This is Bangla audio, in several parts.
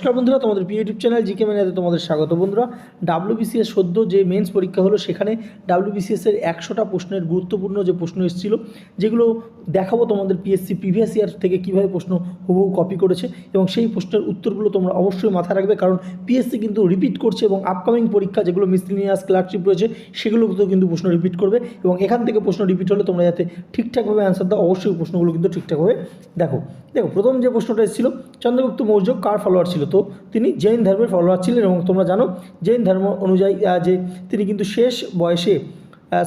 নমস্কার বন্ধুরা, তোমাদের প্রিয় ইউটিউব চ্যানেল জিকে ম্যানেতে তোমাদের স্বাগত বন্ধুরা। ডাব্লিউবিসিএস সদ্য যে মেন্স পরীক্ষা হলো, সেখানে ডাব্লিউবিসিএস এর একশোটা প্রশ্নের গুরুত্বপূর্ণ যে প্রশ্ন এসেছিল, যেগুলো দেখাবো তোমাদের পিএসসি প্রিভিয়াস ইয়ার থেকে কীভাবে প্রশ্ন হুবহু কপি করেছে এবং সেই প্রশ্নের উত্তরগুলো তোমরা অবশ্যই মাথায় রাখবে কারণ পিএসসি কিন্তু রিপিট করছে এবং আপকামিং পরীক্ষা যেগুলো মিসলিনিয়াস ক্লার্কশিপ রয়েছে, সেগুলোতেও কিন্তু প্রশ্ন রিপিট করবে এবং এখান থেকে প্রশ্ন রিপিট হলে তোমরা যাতে ঠিকঠাকভাবে অ্যান্সার দাও, অবশ্যই প্রশ্নগুলো কিন্তু ঠিকঠাকভাবে দেখো। দেখো, প্রথম যে প্রশ্নটা এসেছিল, চন্দ্রগুপ্ত মৌর্য কার ফলোয়ার ছিল? তো তিনি জৈন ধর্মের ফলোয়ার ছিলেন এবং তোমরা জানো, জৈন ধর্ম অনুযায়ী যে তিনি কিন্তু শেষ বয়সে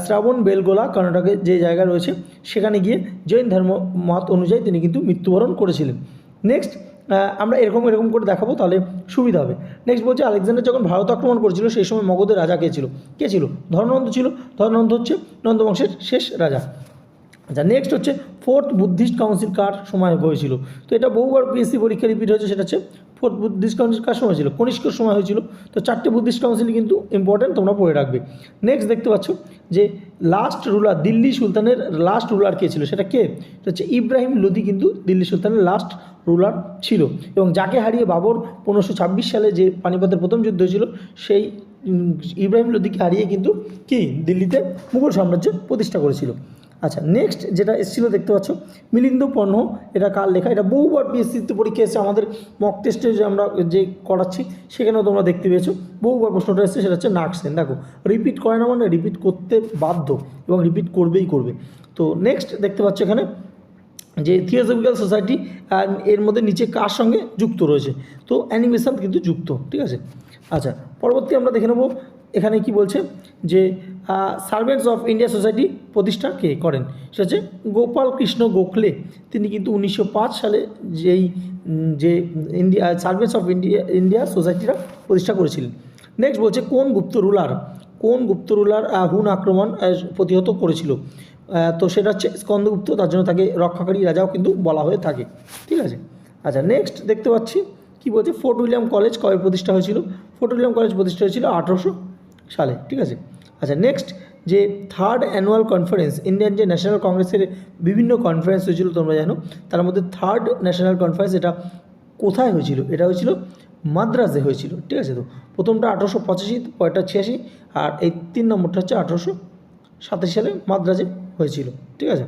শ্রাবণ বেলগোলা, কর্ণাটকে যে জায়গা রয়েছে, সেখানে গিয়ে জৈন ধর্ম মত অনুযায়ী তিনি কিন্তু মৃত্যুবরণ করেছিলেন। নেক্সট আমরা এরকম এরকম করে দেখাবো, তাহলে সুবিধা হবে। নেক্সট বলছে, আলেকজান্ডার যখন ভারত আক্রমণ করেছিল, সেই সময় মগধের রাজা কে ছিল? কে ছিল? ধর্মনন্দ ছিল। ধর্মনন্দ হচ্ছে নন্দবংশের শেষ রাজা। আচ্ছা নেক্সট হচ্ছে ফোর্থ বুদ্ধিস্ট কাউন্সিল কার সময় হয়েছিল? তো এটা বহুবার পিএসসি পরীক্ষা রিপিট হয়েছে, সেটা হচ্ছে ফোর্থ বুদ্ধিস্ট কাউন্সিল কার সময় ছিল কনিষ্কর সময় হয়েছিল। তো চারটে বুদ্ধিস্ট কাউন্সিল কিন্তু ইম্পর্টেন্ট তোমরা পড়ে রাখবে। নেক্সট দেখতে পাচ্ছ যে লাস্ট রুলার দিল্লি সুলতানের লাস্ট রুলার কে ছিল? সেটা কে? হচ্ছে ইব্রাহিম লোদি কিন্তু দিল্লি সুলতানের লাস্ট রুলার ছিল। এবং যাকে হারিয়ে বাবর পনেরোশো সালে যে পানিপথের প্রথম যুদ্ধ হয়েছিল, সেই ইব্রাহিম লোদিকে হারিয়ে কিন্তু কি? দিল্লিতে মুঘল সাম্রাজ্য প্রতিষ্ঠা করেছিল। আচ্ছা নেক্সট যেটা এসেছিল দেখতে পাচ্ছ, মিলিন্দ পণ্য, এটা কার লেখা? এটা বহুবার পিএসসিতে পরীক্ষা এসেছে, আমাদের মক টেস্টে যে আমরা যে করাচ্ছি, সেখানেও তোমরা দেখতে পেয়েছ। বহুবার প্রশ্নটা এসেছে, সেটা হচ্ছে নাকসেন দেখো রিপিট করে না মানে রিপিট করতে বাধ্য এবং রিপিট করবেই করবে। তো নেক্সট দেখতে পাচ্ছ এখানে যে থিওসফিক্যাল সোসাইটি এর মধ্যে নিচে কার সঙ্গে যুক্ত রয়েছে? তো অ্যানিমেশন কিন্তু যুক্ত, ঠিক আছে? আচ্ছা পরবর্তী আমরা দেখে নেব এখানে কি বলছে যে সার্ভেন্টস অফ ইন্ডিয়া সোসাইটি প্রতিষ্ঠা কে করেন? সেটা হচ্ছে গোপাল কৃষ্ণ গোখলে। তিনি কিন্তু উনিশশো পাঁচ সালে যেই যে India servants of India India সোসাইটিটা প্রতিষ্ঠা করেছিলেন। নেক্সট বলছে কোন গুপ্ত রুলার? কোন গুপ্ত রুলার হুন আক্রমণ প্রতিহত করেছিল? তো সেটা হচ্ছে স্কন্দগুপ্ত তার জন্য তাকে রক্ষাকারী রাজাও কিন্তু বলা হয়ে থাকে। ঠিক আছে? আচ্ছা নেক্সট দেখতে পাচ্ছি কি বলছে ফোর্ট উইলিয়াম কলেজ কবে প্রতিষ্ঠা হয়েছিল? ফোর্ট উইলিয়াম কলেজ প্রতিষ্ঠা হয়েছিল আঠারোশো সালে, ঠিক আছে? আচ্ছা নেক্সট যে থার্ড অ্যানুয়াল কনফারেন্স ইন্ডিয়ান যে ন্যাশনাল কংগ্রেসের বিভিন্ন কনফারেন্স হয়েছিল, তোমরা জানো, তার মধ্যে থার্ড ন্যাশনাল কনফারেন্স এটা কোথায় হয়েছিল? এটা হয়েছিল মাদ্রাজে হয়েছিল, ঠিক আছে তো? প্রথমটা আঠারোশো পঁচাশি, পরেরটা ছিয়াশি, আর এই তিন নম্বরটা হচ্ছে আঠারোশো সাতাশি সালে মাদ্রাজে হয়েছিল, ঠিক আছে?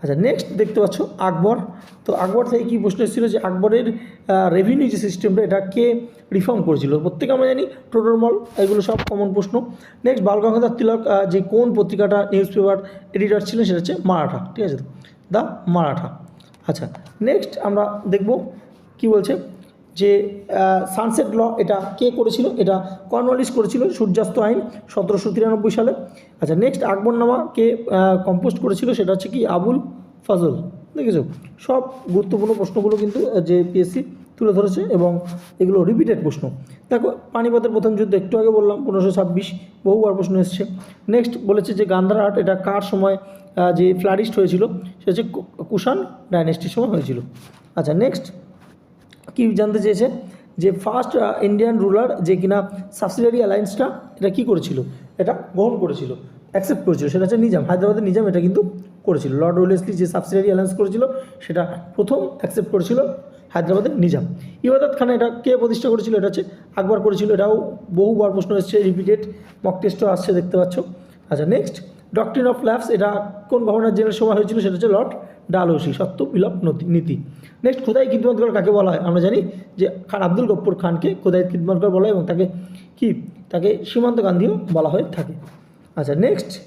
আচ্ছা নেক্সট দেখতে পাচ্ছ আকবর তো আকবর থেকে কী প্রশ্ন এসেছিল যে আকবরের রেভিনিউ যে সিস্টেমটা এটা কে রিফর্ম করেছিল? প্রত্যেকে আমরা জানি টোটোরমল এগুলো সব কমন প্রশ্ন। নেক্সট বাল গঙ্গাধর তিলক যে কোন পত্রিকাটা নিউজ পেপার এডিটর ছিলেন সেটা হচ্ছে মারাঠা, ঠিক আছে? দ্য মারাঠা। আচ্ছা নেক্সট আমরা দেখব কি বলছে যে সানসেট ল এটা কে করেছিল? এটা কর্নওয়ালিস করেছিল, সূর্যাস্ত আইন, সতেরোশো তিরানব্বই সালে। আচ্ছা নেক্সট আকবরনামা কে কম্পোস্ট করেছিল? সেটা হচ্ছে কি? আবুল ফজল। দেখেছ? সব গুরুত্বপূর্ণ প্রশ্নগুলো কিন্তু যে পিএসসি তুলে ধরেছে এবং এগুলো রিপিটেড প্রশ্ন। দেখো, পানিপথের প্রথম যুদ্ধ একটু আগে বললাম, পনেরোশো ছাব্বিশ বহুবার প্রশ্ন এসছে। নেক্সট বলেছে যে গান্ধার আর্ট এটা কার সময় যে ফ্লারিস্ট হয়েছিল, সেটা হচ্ছে কুষাণ ডাইনেস্টির সময় হয়েছিল। আচ্ছা নেক্সট কি জানতে চেয়েছে? যে ফার্স্ট ইন্ডিয়ান রুলার যে কিনা সাবসিডারি অ্যালায়েন্সটা এটা কি করেছিল? এটা গ্রহণ করেছিল অ্যাকসেপ্ট করেছিল, সেটা হচ্ছে নিজাম, হায়দ্রাবাদের নিজাম এটা কিন্তু করেছিল। লর্ড ওয়েলেসলি যে সাবসিডারি অ্যালায়েন্স করেছিল, সেটা প্রথম অ্যাকসেপ্ট করেছিল হায়দ্রাবাদের নিজাম। ইবাদত খান এটা কে প্রতিষ্ঠা করেছিল? এটা হচ্ছে আকবর করেছিল। এটাও বহুবার প্রশ্ন এসছে রিপিটেড মক টেস্টও আসছে, দেখতে পাচ্ছ। আচ্ছা নেক্সট ডক্ট্রিন অফ ল্যাবস এটা কোন গভর্নর জেনারেল সময় হয়েছিল? সেটা হচ্ছে লর্ড ডালহৌসি সত্য বিলোপ নতি- নেক্সট খোদাই খিদমতগর কাকে বলা হয়? আমরা জানি যে খান আব্দুল গপ্পর খানকে খোদাই খিদমতগর বলা হয় এবং তাকে কি? তাকে সীমান্ত গান্ধীও বলা হয়ে থাকে। আচ্ছা নেক্সট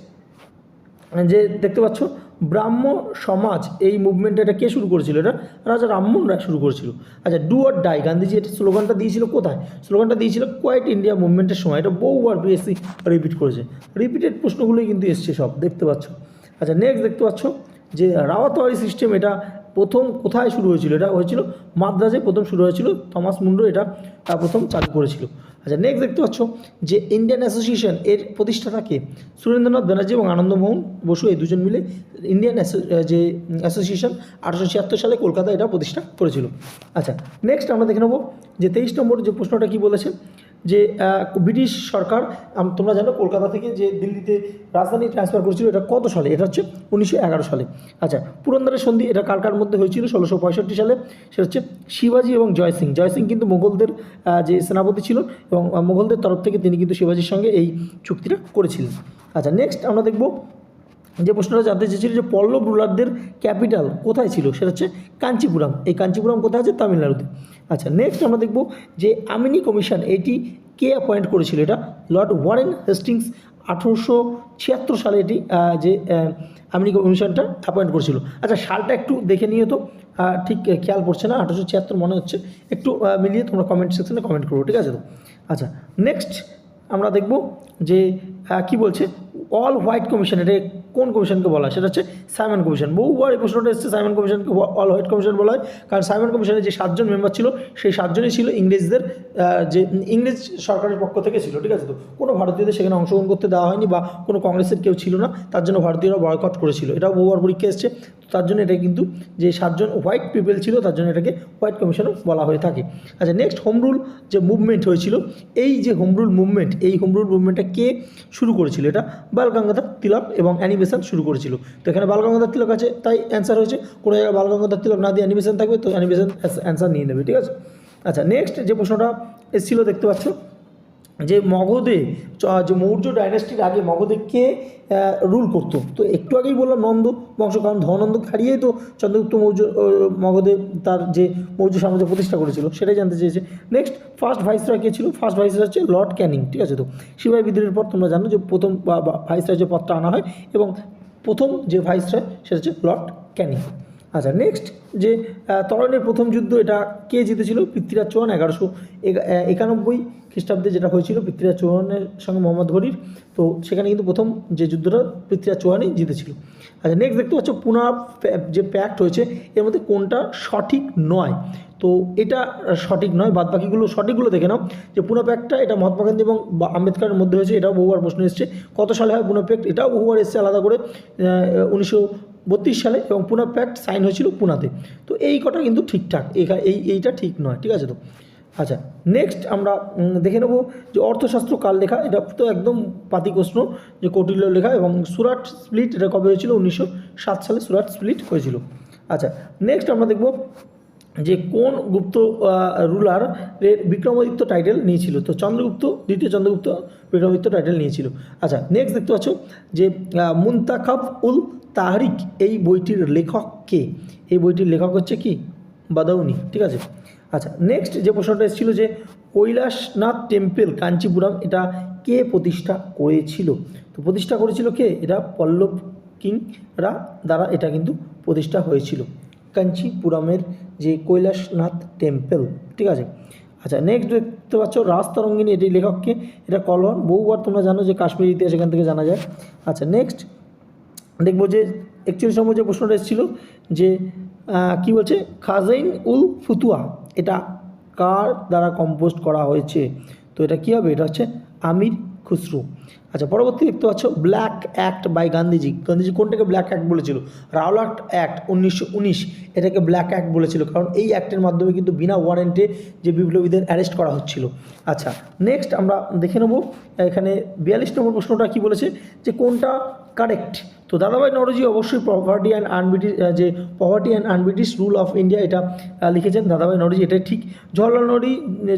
যে দেখতে পাচ্ছ ব্রাহ্ম সমাজ এই মুভমেন্ট এটা কে শুরু করেছিল? এটা রাজা রামমোহন রায় শুরু করেছিল। আচ্ছা ডু অর ডাই গান্ধীজি এটা স্লোগানটা দিয়েছিল কোথায়? স্লোগানটা দিয়েছিল কোয়াইট ইন্ডিয়া মুভমেন্টের সময়। এটা বহুবার বিএসসি রিপিট করেছে। রিপিটেড প্রশ্নগুলোই কিন্তু এসছে সব, দেখতে পাচ্ছ। আচ্ছা নেক্সট দেখতে পাচ্ছ যে রাওয়াতওয়ারি সিস্টেম এটা প্রথম কোথায় শুরু হয়েছিল? এটা হয়েছিল মাদ্রাজে প্রথম শুরু হয়েছিল থমাস মুন্ডো এটা প্রথম চালু করেছিল। আচ্ছা নেক্সট দেখতে পাচ্ছ যে ইন্ডিয়ান অ্যাসোসিয়েশন এর প্রতিষ্ঠাতাকে সুরেন্দ্রনাথ ব্যানার্জি এবং আনন্দমোহন বসু, এই দুজন মিলে ইন্ডিয়ান যে অ্যাসোসিয়েশন আঠারোশো ছিয়াত্তর সালে কলকাতায় এটা প্রতিষ্ঠা করেছিল। আচ্ছা নেক্সট আমরা দেখে নেব যে তেইশ নম্বর যে প্রশ্নটা কি বলেছে? যে ব্রিটিশ সরকার তোমরা জানো কলকাতা থেকে যে দিল্লিতে রাজধানী ট্রান্সফার করেছিল, এটা কত সালে? এটা হচ্ছে উনিশশো এগারো সালে। আচ্ছা পুরন্দরের সন্ধি এটা কার কার মধ্যে হয়েছিল? ষোলোশো পঁয়ষট্টি সালে। সেটা হচ্ছে শিবাজি এবং জয় সিং। জয় সিং কিন্তু মোগলদের যে সেনাপতি ছিল এবং মুঘলদের তরফ থেকে তিনি কিন্তু শিবাজির সঙ্গে এই চুক্তিটা করেছিলেন। আচ্ছা নেক্সট আমরা দেখব যে প্রশ্নটা জানতে চেয়েছিল যে পল্লব রুলারদের ক্যাপিটাল কোথায় ছিল, সেটা হচ্ছে কাঞ্চিপুরম। এই কাঞ্চিপুরম কোথায় আছে? তামিলনাড়ুতে। আচ্ছা নেক্সট আমরা দেখব যে আমিনি কমিশন এটি কে অ্যাপয়েন্ট করেছিল? এটা লর্ড ওয়ারেন হেস্টিংস আঠেরোশো ছিয়াত্তর সালে এটি যে আমিনি কমিশনটা অ্যাপয়েন্ট করেছিল। আচ্ছা সালটা একটু দেখে নিও তো। ঠিক খেয়াল পড়ছে না? আঠেরোশো ছিয়াত্তর মনে হচ্ছে। একটু মিলিয়ে তোমরা কমেন্ট সেকশনে কমেন্ট করো, ঠিক আছে তো? আচ্ছা নেক্সট আমরা দেখব যে কি বলছে? অল হোয়াইট কমিশন এটা কোন কমিশনকে বলা হয়? সেটা হচ্ছে সাইমন কমিশন। বহুবার এই প্রশ্নটা এসেছে, সাইমন কমিশনকে অল হোয়াইট কমিশন বলা হয়। কারণ সাইমন কমিশনের যে সাতজন মেম্বার ছিল, সেই সাতজনই ছিল ইংরেজদের যে ইংরেজ সরকারের পক্ষ থেকে ছিল, ঠিক আছে তো? কোনো ভারতীয়দের সেখানে অংশগ্রহণ করতে দেওয়া হয়নি বা কোনো কংগ্রেসের কেউ ছিল না, তার জন্য ভারতীয়রা বয়কট করেছিল। এটাও বহুবার পরীক্ষা এসছে। তার জন্য এটা কিন্তু যে সাতজন হোয়াইট পিপল ছিল, তার জন্য এটাকে হোয়াইট কমিশনও বলা হয়ে থাকে। আচ্ছা নেক্সট হোম রুল যে মুভমেন্ট হয়েছিল, এই যে হোম রুল মুভমেন্ট এই হোম রুল মুভমেন্টটা কে শুরু করেছিল? এটা বাল গঙ্গাধর তিলক এবং অ্যানিমেশন শুরু করেছিল। তো এখানে বালগঙ্গাধর তিলক আছে, তাই অ্যান্সার হয়েছে। কোনো জায়গায় বালগঙ্গাধর তিলক না দিয়ে অ্যানিমেশন থাকবে, তো অ্যানিমেশন অ্যান্সার নিয়ে নেবে, ঠিক আছে? আচ্ছা নেক্সট যে প্রশ্নটা এসেছিল দেখতে পাচ্ছ যে মগধে যে মৌর্য ডাইনাস্টির আগে মগধে কে রুল করতো? তো একটু আগেই বললাম নন্দ বংশ কারণ ধনন্দকে হারিয়েই তো চন্দ্রগুপ্ত মৌর্য মগধে তার যে মৌর্য সাম্রাজ্য প্রতিষ্ঠা করেছিল, সেটাই জানতে চেয়েছে। নেক্সট ফার্স্ট ভাইসরয় কে ছিল? ফার্স্ট ভাইসরয় হচ্ছে লর্ড ক্যানিং ঠিক আছে তো? সিপাহী বিদ্রোহের পর তোমরা জানো যে প্রথম ভাইসরয় যে পদটা আনা হয় এবং প্রথম যে ভাইসরয় সেটা হচ্ছে লর্ড ক্যানিং আচ্ছা নেক্সট যে তরণের প্রথম যুদ্ধ, এটা কে জিতেছিল? পৃথ্বীরাজ চৌহান, এগারোশো একানব্বই খ্রিস্টাব্দে যেটা হয়েছিল পৃথ্বীরাজ চৌহানের সঙ্গে মোহাম্মদ ঘড়ির, তো সেখানে কিন্তু প্রথম যে যুদ্ধটা পৃথ্বীরাজ চৌহানই জিতেছিল। আচ্ছা নেক্সট দেখতে পাচ্ছ পুনা যে প্যাক্ট হয়েছে, এর মধ্যে কোনটা সঠিক নয়? তো এটা সঠিক নয় বাদ বাকিগুলো সঠিকগুলো দেখে নাও। যে পুনা প্যাক্টটা এটা মহাত্মা গান্ধী এবং আম্বেদকরের মধ্যে হয়েছে, এটাও বহুবার প্রশ্ন এসেছে। কত সালে হয় পুনা প্যাক্ট এটাও বহুবার এসেছে আলাদা করে উনিশশো বত্রিশ সালে এবং পুনা প্যাক্ট সাইন হয়েছিল পুনাতে। তো এই কটা কিন্তু ঠিকঠাক এই এইটা ঠিক নয়, ঠিক আছে তো? আচ্ছা নেক্সট আমরা দেখে নেব যে অর্থশাস্ত্র কাল লেখা? এটা তো একদম পাতি প্রশ্ন যে কৌটিল্য লেখা এবং সুরাট স্প্লিট এটা কবে হয়েছিল? উনিশশো সাত সালে সুরাট স্প্লিট হয়েছিল। আচ্ছা নেক্সট আমরা দেখব যে কোন গুপ্ত রুলার বিক্রমাদিত্য টাইটেল নিয়েছিল? তো চন্দ্রগুপ্ত দ্বিতীয় চন্দ্রগুপ্ত বিক্রমাদিত্য টাইটেল নিয়েছিল। আচ্ছা নেক্সট দেখতে পাচ্ছ যে আহ, মুন্তাখাব উল তাহরিক এই বইটির লেখক কে? এই বইটির লেখক হচ্ছে কি? বাদাউনি ঠিক আছে? আচ্ছা নেক্সট যে প্রশ্নটা এসেছিল যে কৈলাসনাথ টেম্পল কাঞ্চিপুরম, এটা কে প্রতিষ্ঠা করেছিল? তো প্রতিষ্ঠা করেছিল কে? এটা পল্লব কিংরা দ্বারা এটা কিন্তু প্রতিষ্ঠা হয়েছিল। কাঞ্চিপুরমের যে কৈলাসনাথ টেম্পল ঠিক আছে? আচ্ছা নেক্সট দেখতে পাচ্ছ রাজতরঙ্গিনী, এটি লেখককে এটা কলন, বহুবার তোমরা জানো যে কাশ্মীর ইতিহাস এখান থেকে জানা যায়। আচ্ছা নেক্সট দেখব যে একচুয়ালি সময় যে প্রশ্নটা এসেছিল যে কি বলছে? খাজাইন উল ফুতুয়া এটা কার দ্বারা কম্পোস্ট করা হয়েছে? তো এটা কী হবে? এটা হচ্ছে আমির খুসরু। আচ্ছা পরবর্তী দেখতে পাচ্ছ black act by Gandhiji Gandhiji কোনটাকে ব্ল্যাক অ্যাক্ট বলেছিল? রাওলাট অ্যাক্ট উনিশশো উনিশ এটাকে ব্ল্যাক অ্যাক্ট বলেছিল, কারণ এই অ্যাক্টের মাধ্যমে কিন্তু বিনা ওয়ারেন্টে যে বিপ্লবীদের অ্যারেস্ট করা হচ্ছিল। আচ্ছা নেক্সট আমরা দেখে নেব, এখানে বিয়াল্লিশ নম্বর প্রশ্নটা কি বলেছে? যে কোনটা কারেক্ট তো দাদাভাই নরজি অবশ্যই পভার্টি অ্যান্ড আনব্রিটিশ যে poverty and unBritish rule of India এটা লিখেছেন দাদাভাই নরজি, এটাই ঠিক। জওয়াহরলাল নেহরু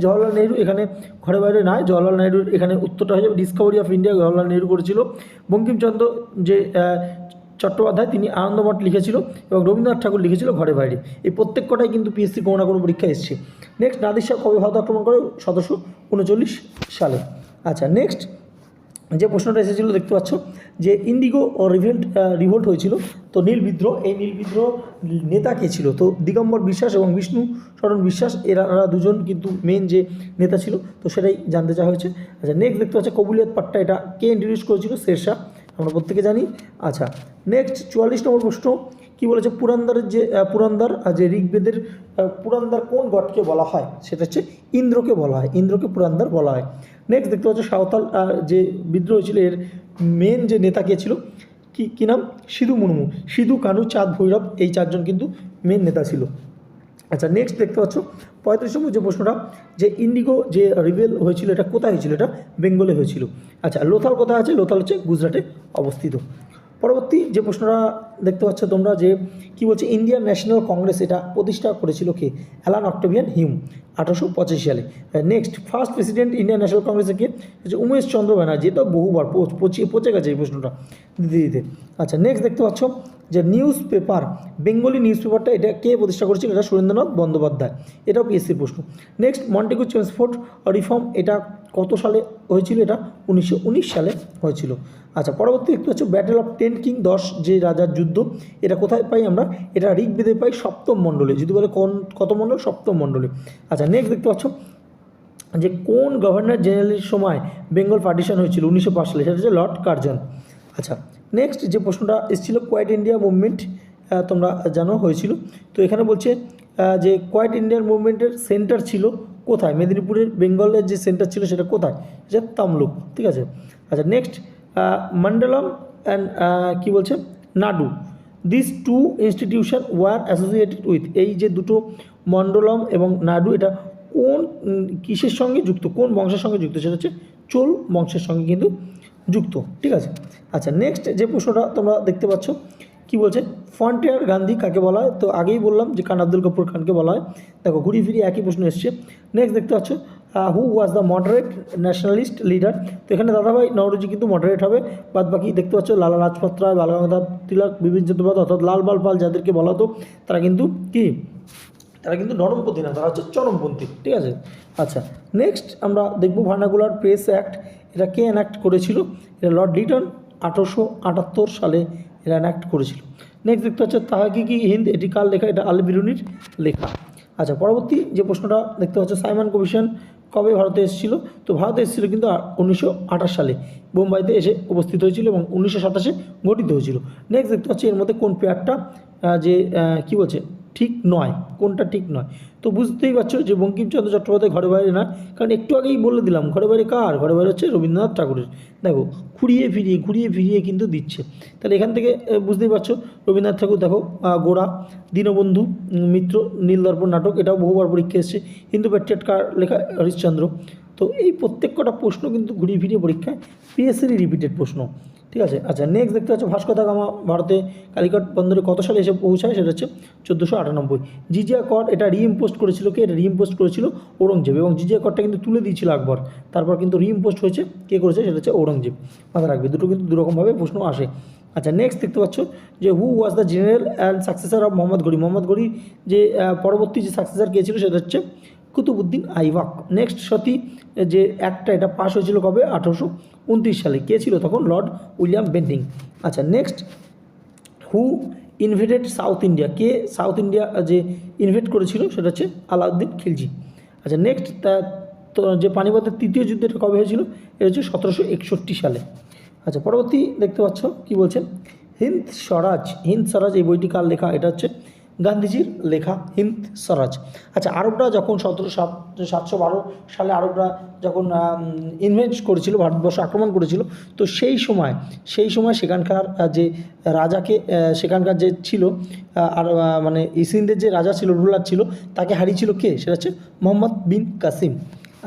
জওয়াহরলাল নেহরু এখানে ঘরে বাইরে নয় জওয়াহরলাল নেহরুর এখানে উত্তরটা হয়ে যাবে discovery of India Jawaharlal Nehru করেছিল। বঙ্কিমচন্দ্র যে চট্টোপাধ্যায়, তিনি আনন্দমঠ লিখেছিল এবং রবীন্দ্রনাথ ঠাকুর লিখেছিল ঘরে বাইরে। এই প্রত্যেক কটাই কিন্তু পিএসসি কোনো না কোনো পরীক্ষা এসছে। নেক্সট নাদির শাহ কবে ভারত আক্রমণ করে? সতেরোশো উনচল্লিশ সালে। আচ্ছা নেক্সট যে প্রশ্নটা এসেছিল দেখতে পাচ্ছ যে ইন্ডিগো রিভেল্ট রিভোল্ট হয়েছিল। তো নীল বিদ্রোহ, এই নীল বিদ্রোহ নেতা কে ছিল? তো দিগম্বর বিশ্বাস এবং বিষ্ণু শরণ বিশ্বাস, এরা দুজন কিন্তু মেন যে নেতা ছিল। তো সেটাই জানতে চাওয়া হয়েছে। আচ্ছা নেক্সট দেখতে পাচ্ছ কবুলিয়ত পাট্টা, এটা কে ইন্ট্রোডিউস করেছিল? শেরশাহ। আমরা প্রত্যেকে জানি। আচ্ছা নেক্সট চুয়াল্লিশ নম্বর প্রশ্ন, কি বলেছে পুরান্দারের যে পুরান্দার যে ঋগ্বেদের পুরান্দার কোন গডকে বলা হয়? সেটা হচ্ছে ইন্দ্রকে বলা হয়। ইন্দ্রকে পুরান্দার বলা হয়। নেক্সট দেখতে পাচ্ছ সাঁওতাল যে বিদ্রোহ ছিল, এর মেন যে নেতা কে ছিল? কি, কী নাম? সিধু মুর্মু। সিধু, কানু, চাঁদ, ভৈরব, এই চারজন কিন্তু মেন নেতা ছিল। আচ্ছা নেক্সট দেখতে পাচ্ছ পঁয়ত্রিশ নম্বর যে প্রশ্নটা, যে ইন্ডিগো যে রিভেল হয়েছিল, এটা কোথায় হয়েছিল? এটা বেঙ্গলে হয়েছিল। আচ্ছা লোথাল কোথায় আছে? লোথাল হচ্ছে গুজরাটে অবস্থিত। পরবর্তী যে প্রশ্নটা দেখতে পাচ্ছ তোমরা যে কি বলছে, ইন্ডিয়ান ন্যাশনাল কংগ্রেস এটা প্রতিষ্ঠা করেছিল কে? অ্যালান অক্টোভিয়ান হিউম, আঠারোশো পঁচাশি সালে। Next first president Indian national কংগ্রেসে কে? হচ্ছে উমেশ চন্দ্র ব্যানার্জি। এটা বহুবার পচিয়ে পচে গেছে এই প্রশ্নটা দিতে দিতে। আচ্ছা নেক্সট দেখতে পাচ্ছ যে নিউজ পেপার বেঙ্গলি নিউজ পেপারটা এটা কে প্রতিষ্ঠা করেছিল এটা সুরেন্দ্রনাথ বন্দ্যোপাধ্যায়। এটাও পিএসসির প্রশ্ন। নেক্সট মন্টেগু ট্রান্সপোর্ট রিফর্ম এটা কত সালে হয়েছিল এটা? উনিশশো উনিশ সালে হয়েছিল। আচ্ছা পরবর্তী দেখতে পাচ্ছ ব্যাটেল অফ টেন কিং দশ, যে রাজার যুদ্ধ, এটা কোথায় পাই আমরা? এটা ঋগ্বেদে পাই সপ্তম মণ্ডলে, যদি বলে কোন, কত মণ্ডল? সপ্তম মণ্ডলে। আচ্ছা নেক্সট দেখতে পাচ্ছ যে কোন গভর্নর জেনারেলের সময় বেঙ্গল পার্টিশন হয়েছিল, উনিশশো পাঁচ সালে, সেটা হচ্ছে লর্ড কার্জন আচ্ছা নেক্সট যে প্রশ্নটা এসেছিল কোয়াইট ইন্ডিয়া মুভমেন্ট তোমরা জানো, হয়েছিল। তো এখানে বলছে যে কোয়াইট ইন্ডিয়ান মুভমেন্টের সেন্টার ছিল কোথায়? মেদিনীপুরের বেঙ্গলের যে সেন্টার ছিল সেটা কোথায়? সেটা তামলুক, ঠিক আছে? আচ্ছা নেক্সট মন্ডলম অ্যান্ড কী বলছে? Nadu. This two institution were associated with এই যে দুটো মণ্ডলম এবং নাডু, এটা কোন কিসের সঙ্গে যুক্ত? কোন বংশের সঙ্গে যুক্ত? সেটা হচ্ছে চোল বংশের সঙ্গে কিন্তু যুক্ত, ঠিক আছে? আচ্ছা নেক্সট যে প্রশ্নটা তোমরা দেখতে পাচ্ছ, কি বলছে? ফ্রন্টিয়ার গান্ধী কাকে বলা হয়? তো আগেই বললাম যে খান আব্দুল কাপুর খানকে বলা হয়। দেখো ঘুরিয়ে ফিরিয়ে একই প্রশ্ন এসছে। নেক্সট দেখতে পাচ্ছ who was the moderate nationalist leader তো এখানে দাদাভাই নওরোজি কিন্তু মডারেট হবে। বাদ বাকি দেখতে পাচ্ছ, লালা লাজপত রায়, বালগঙ্গাধর তিলক, বিপিন চন্দ্রপাধ্যায় অর্থাৎ লাল বাল পাল যাদেরকে বলা হতো, তারা কিন্তু কি? তারা কিন্তু নরমপন্থী না, তারা হচ্ছে চরমপন্থী, ঠিক আছে? আচ্ছা নেক্সট আমরা দেখব ভার্নাকুলার প্রেস অ্যাক্ট। এটা কে অ্যানাক্ট করেছিল? এটা লর্ড লিটন আঠারোশো আটাত্তর সালে এটা অ্যাক্ট করেছিল। নেক্সট দেখতে হচ্ছে তাহাকি কি হিন্দ, এটি কার লেখা? এটা আল বিরুনির লেখা। আচ্ছা পরবর্তী যে প্রশ্নটা দেখতে পাচ্ছ সাইমন কমিশন কবে ভারতে এসেছিল? তো ভারতে এসেছিল কিন্তু উনিশশো আঠাশ সালে। বোম্বাইতে এসে উপস্থিত হয়েছিল এবং উনিশশো সাতাশে গঠিত হয়েছিল। নেক্সট দেখতে পাচ্ছি এর মধ্যে কোন পেয়ারটা যে কি বলছে? ঠিক নয়, কোনটা ঠিক নয়? তো বুঝতেই পারছ যে বঙ্কিমচন্দ্র চট্টোপাধ্যায় ঘরে বাইরে না, কারণ একটু আগেই বলে দিলাম, ঘরে বাইরে কার? ঘরে বাইরে হচ্ছে রবীন্দ্রনাথ ঠাকুরের। দেখো, ঘুরিয়ে ফিরিয়ে ঘুরিয়ে ফিরিয়ে কিন্তু দিচ্ছে। তাহলে এখান থেকে বুঝতেই পারছ, রবীন্দ্রনাথ ঠাকুর দেখো গোড়া, দীনবন্ধু, মিত্র, নীলদর্পণ নাটক, এটাও বহুবার পরীক্ষা এসছে হিন্দু প্যাট্রিয়ট কার লেখা হরিশ্চন্দ্র। তো এই প্রত্যেক কটা প্রশ্ন কিন্তু ঘুরিয়ে ফিরিয়ে পরীক্ষায় পিএসসিরই রিপিটেড প্রশ্ন। ঠিক আছে? আচ্ছা নেক্সট দেখতে পাচ্ছ ভাস্কো দা গামা ভারতে কালিকট বন্দরে কত সালে এসে পৌঁছায়? সেটা হচ্ছে চোদ্দোশো আটানব্বই। জিজিয়া কর এটা রিইম্পোস্ট করেছিল কে? এটা রিইম্পোস্ট করেছিল ঔরঙ্গজেব এবং জিজিয়া করটা কিন্তু তুলে দিয়েছিল আকবর। তারপর কিন্তু রিইম্পোস্ট হয়েছে কে করেছে? সেটা হচ্ছে ঔরঙ্গজেব। মাথায় রাখবে, দুটো কিন্তু দুরকমভাবে প্রশ্ন আসে। আচ্ছা নেক্সট দেখতে পাচ্ছ যে who was the general and successor of Mohammad ঘড়ি মোহাম্মদ ঘড়ি যে পরবর্তী যে সাকসেসার কে ছিল সেটা হচ্ছে কুতুবুদ্দিন আইবাক নেক্সট সতী যে একটা এটা পাশ হয়েছিল কবে? আঠারোশো উনত্রিশ সালে। কে ছিল তখন? লর্ড উইলিয়াম বেন্টিং আচ্ছা next who invaded South India K south India যে ইনভেট করেছিল সেটা হচ্ছে আলাউদ্দিন খিলজি। আচ্ছা নেক্সট তা, তো যে পানিপথের তৃতীয় যুদ্ধ এটা কবে হয়েছিল? এটা হচ্ছে সতেরোশো একষট্টি সালে। আচ্ছা পরবর্তী দেখতে পাচ্ছ কি বলছে? হিন্দ স্বরাজ হিন্দ স্বরাজ এই বইটি কার লেখা? এটা হচ্ছে গান্ধীজির লেখা হিন্দ স্বরাজ। আচ্ছা আরবরা যখন সতেরো সাত, সাতশো বারো সালে আরবরা যখন ইনভেস্ট করেছিল, ভারতবর্ষ আক্রমণ করেছিল, তো সেই সময় সেই সময় সেখানকার যে রাজাকে সেখানকার যে ছিল আর মানে ইসিনদের যে রাজা ছিল, রুলার ছিল, তাকে হারিয়েছিল কে? সেটা হচ্ছে মোহাম্মদ বিন কাসিম।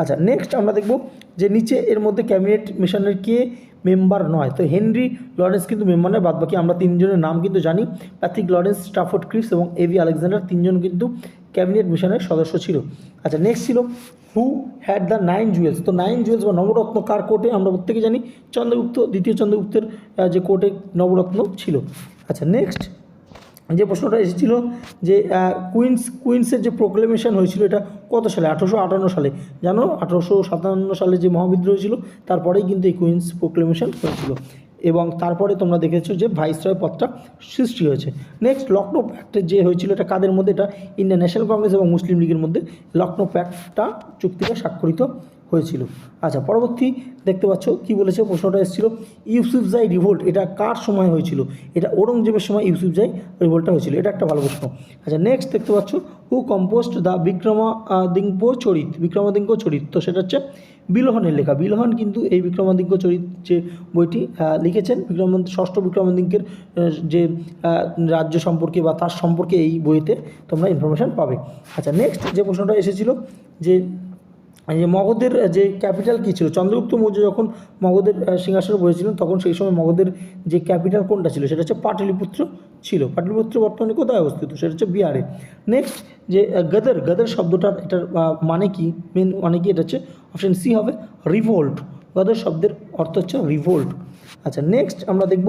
আচ্ছা নেক্সট আমরা দেখব যে নিচে এর মধ্যে ক্যাবিনেট মিশনের কে মেম্বার নয়। তো হেনরি লরেন্স কিন্তু মেম্বার নয় বাদ বাকি আমরা তিনজনের নাম কিন্তু জানি। প্যাথিক লরেন্স, স্টাফোর্ড ক্রিপস এবং এভি আলেকজান্ডার তিনজন কিন্তু ক্যাবিনেট মিশনের সদস্য ছিল। আচ্ছা নেক্সট ছিল who had the nine jewels তো নাইন জুয়েলস বা নবরত্ন কার কোর্টে আমরা প্রত্যেকে জানি? চন্দ্রগুপ্ত, দ্বিতীয় চন্দ্রগুপ্তের যে কোর্টে নবরত্ন ছিল। আচ্ছা নেক্সট যে প্রশ্নটা এসেছিল যে কুইন্স কুইন্সের যে প্রোক্লেমেশন হয়েছিল এটা কত সালে? আঠারোশো আটান্ন সালে। জানো, আঠারোশো সাতান্ন সালে যে মহাবিদ্রোহ ছিল তারপরেই কিন্তু এই কুইন্স প্রোক্লেমেশন হয়েছিল। এবং তারপরে তোমরা দেখেছ যে ভাইসরয় পদটা সৃষ্টি হয়েছে। নেক্সট লখনৌ প্যাক্ট যে হয়েছিল, এটা কাদের মধ্যে? এটা ইন্ডিয়ান ন্যাশনাল কংগ্রেস এবং মুসলিম লীগের মধ্যে। লখনৌ প্যাক্টটা চুক্তিটা স্বাক্ষরিত হয়েছিল। আচ্ছা পরবর্তী দেখতে পাচ্ছ কি বলেছে প্রশ্নটা এসেছিল ইউসুফজাই রিভোল্ট এটা কার সময় হয়েছিল? এটা ঔরঙ্গজেবের সময় ইউসুফজাই রিভোল্টটা হয়েছিল এটা একটা ভালো প্রশ্ন। আচ্ছা নেক্সট দেখতে পাচ্ছ হু কম্পোস্ট দ্য বিক্রমা দিঙ্কো চরিত বিক্রমাদিঙ্ক চরিত তো সেটা হচ্ছে বিলহনের লেখা। বিলহন কিন্তু এই বিক্রমাদিত্য চরিত যে বইটি লিখেছেন বিক্রমাদিত্য ষষ্ঠ বিক্রমাদিত্যের আহ, যে রাজ্য সম্পর্কে বা তার সম্পর্কে এই বইতে তোমরা ইনফরমেশান পাবে। আচ্ছা নেক্সট যে প্রশ্নটা এসেছিল যে যে মগধের যে ক্যাপিটাল কী ছিল? চন্দ্রগুপ্ত মৌর্য যখন মগধের সিংহাসনে বসেছিলেন, তখন সেই সময় মগধের যে ক্যাপিটাল কোনটা ছিল? সেটা হচ্ছে পাটলিপুত্র ছিল। পাটলিপুত্র বর্তমানে কোথায় অবস্থিত? সেটা হচ্ছে বিহারে। নেক্সট যে গদর গদর শব্দটার এটার মানে কি? মেন মানে কি? এটা হচ্ছে অপশন সি হবে রিভোল্ট গদর শব্দের অর্থ হচ্ছে রিভোল্ট আচ্ছা নেক্সট আমরা দেখব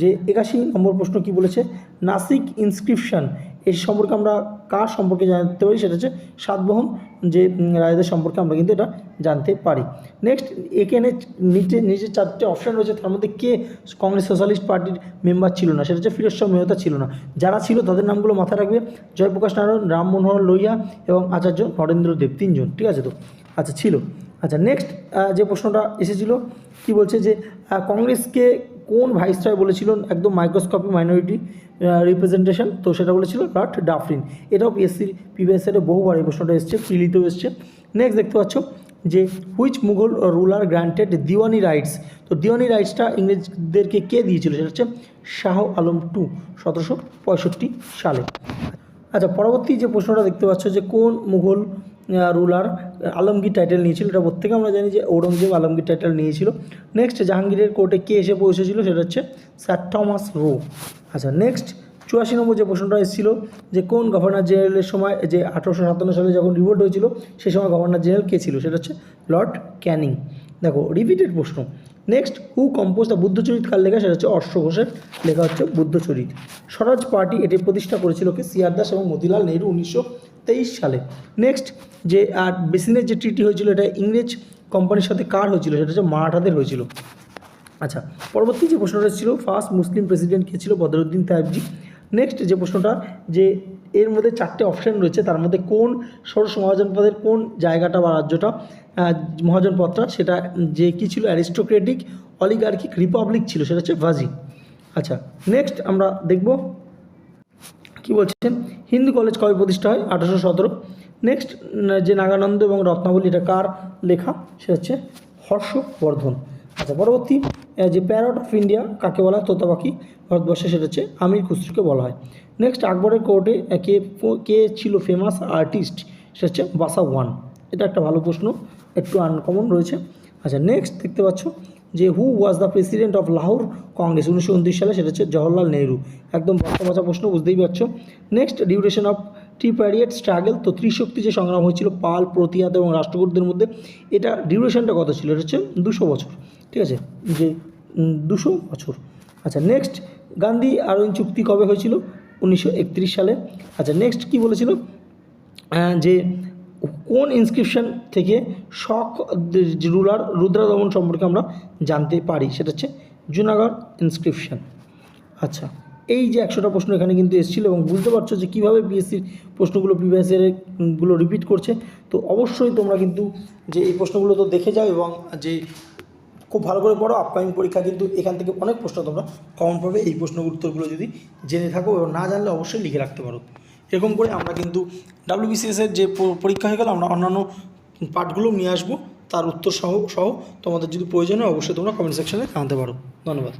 যে একাশি নম্বর প্রশ্ন কি বলেছে? নাসিক ইনস্ক্রিপশন এই সম্পর্কে আমরা কার সম্পর্কে জানতে পারি সেটা হচ্ছে সাতবাহন যে রাজাদের সম্পর্কে আমরা কিন্তু এটা জানতে পারি। নেক্সট এখানে নিচে নিচে চারটে অপশান রয়েছে, তার মধ্যে কে কংগ্রেস সোশ্যালিস্ট পার্টির মেম্বার ছিল না, সেটা হচ্ছে ফিরোজ শাহ মেহতা ছিল না। যারা ছিল তাদের নামগুলো মাথায় রাখবে, জয়প্রকাশ নারায়ণ রাম মনোহর লোহিয়া এবং আচার্য নরেন্দ্র দেব তিনজন, ঠিক আছে তো? আচ্ছা ছিল। আচ্ছা নেক্সট যে প্রশ্নটা এসেছিল, কি বলছে যে কংগ্রেসকে কোন ভাইসরয় বলেছিল একদম মাইক্রোস্কোপি মাইনরিটি রিপ্রেজেন্টেশন তো সেটা বলেছিল লর্ড ডাফরিন। এটাও পিএসসির পিবিএসসিতে বহুবার এই প্রশ্নটা এসছে প্রিলিতেও এসছে। নেক্সট দেখতে পাচ্ছ যে which Mughal ruler granted diwani rights তো দিওয়ানি রাইটসটা ইংরেজদেরকে কে দিয়েছিল? সেটা হচ্ছে শাহ আলম টু, সতেরোশো পঁয়ষট্টি সালে। আচ্ছা পরবর্তী যে প্রশ্নটা দেখতে পাচ্ছ যে কোন মুঘল রুলার আলমগীর টাইটেল নিয়েছিল। এটা প্রত্যেকে আমরা জানি যে ঔরঙ্গজেব আলমগীর টাইটেল নিয়েছিল। নেক্সট জাহাঙ্গীরের কোর্টে কে এসে পৌঁছেছিল সেটা হচ্ছে স্যার থমাস রো আচ্ছা নেক্সট চুয়াশি নম্বর যে প্রশ্নটা এসেছিল যে কোন গভর্নর জেনারেলের সময় যে আঠারোশো সাতান্ন সালে যখন রিভোল্ট হয়েছিল সেই সময় গভর্নর জেনারেল কে ছিল? সেটা হচ্ছে লর্ড ক্যানিং দেখো রিপিটেড প্রশ্ন। Next who compose the Buddhacharita কার লেখা? সেটা হচ্ছে অশ্ব ঘোষের লেখা হচ্ছে বুদ্ধচরিত স্বরাজ পার্টি এটি প্রতিষ্ঠা করেছিল কে? সিআর দাস এবং মতিলাল নেহরু উনিশশো তেইশ সালে। নেক্সট যে, আর বেসিনের যে ট্রিটি হয়েছিল, এটা ইংরেজ কোম্পানির সাথে কার হয়েছিল? সেটা হচ্ছে মারাঠাদের হয়েছিল। আচ্ছা পরবর্তী যে প্রশ্নটা ছিল ফার্স্ট মুসলিম প্রেসিডেন্ট কে ছিল? বদরুদ্দিন তায়েবজি। নেক্সট যে প্রশ্নটা, যে এর মধ্যে চারটে অপশন রয়েছে, তার মধ্যে কোন ষোড়শ মহাজনপদের কোন জায়গাটা বা রাজ্যটা মহাজনপদটা, সেটা যে কী ছিল? অ্যারিস্টোক্রেটিক অলিগার্কিক রিপাবলিক ছিল, সেটা হচ্ছে ভাজি আচ্ছা নেক্সট আমরা দেখব কি বলছেন হিন্দু কলেজ কবে প্রতিষ্ঠা হয়? আঠারোশো সতেরো। নেক্সট যে নাগানন্দ এবং রত্নাবলী, এটা কার লেখা? সেটা হচ্ছে হর্ষবর্ধন। আচ্ছা পরবর্তী যে প্যারট অফ ইন্ডিয়া, কাকে বলা হয়? তোতা পাখি ভারতবর্ষে, সেটা হচ্ছে আমির খুসরুকে বলা হয়। নেক্সট আকবরের কোর্টে কে কে ছিল ফেমাস আর্টিস্ট সেটা হচ্ছে বাসা ওয়ান এটা একটা ভালো প্রশ্ন, একটু আনকমন রয়েছে। আচ্ছা নেক্সট দেখতে পাচ্ছ যে who was the president of Lahore Congress উনিশশো উনত্রিশ সালে, সেটা হচ্ছে জওহরলাল নেহরু একদম বাচ্চা বাচ্চা প্রশ্ন, বুঝতেই পারছ। Next duration of the period struggle তো ত্রিশক্তি যে সংগ্রাম হয়েছিল, পাল, প্রতিয়াত এবং রাষ্ট্রকূটদের মধ্যে, এটা ডিউরেশনটা কত ছিল? এটা হচ্ছে দুশো বছর। ঠিক আছে? যে দুশো বছর। আচ্ছা নেক্সট গান্ধী আরোইন চুক্তি কবে হয়েছিল? উনিশশো একত্রিশ সালে। আচ্ছা নেক্সট কি বলেছিল? যে কোন ইনস্ক্রিপশন থেকে শক রুলার রুদ্রাদমন সম্পর্কে আমরা জানতে পারি? সেটা হচ্ছে জুনাগড় ইনস্ক্রিপশন আচ্ছা এই যে একশোটা প্রশ্ন এখানে কিন্তু এসেছিল এবং বুঝতে পারছ যে কীভাবে বিএসসির প্রশ্নগুলো প্রিভিয়াসগুলো রিপিট করছে, তো অবশ্যই তোমরা কিন্তু যে এই প্রশ্নগুলো তো দেখে যাও এবং যে খুব ভালো করে পড়ো আপকামিং পরীক্ষা কিন্তু এখান থেকে অনেক প্রশ্ন তোমরা কমন পাবে এই প্রশ্নগুলো উত্তরগুলো যদি জেনে থাকো এবং না জানলে অবশ্যই লিখে রাখতে পারো। এরকম করে আমরা কিন্তু ডাব্লিউবিসিএসের যে পরীক্ষা হয়ে গেল, আমরা অন্যান্য পার্টগুলো নিয়ে আসব। তার উত্তর সহ সহ তোমাদের যদি প্রয়োজন হয়, অবশ্যই তোমরা কমেন্ট সেকশনে জানতে পারো। ধন্যবাদ।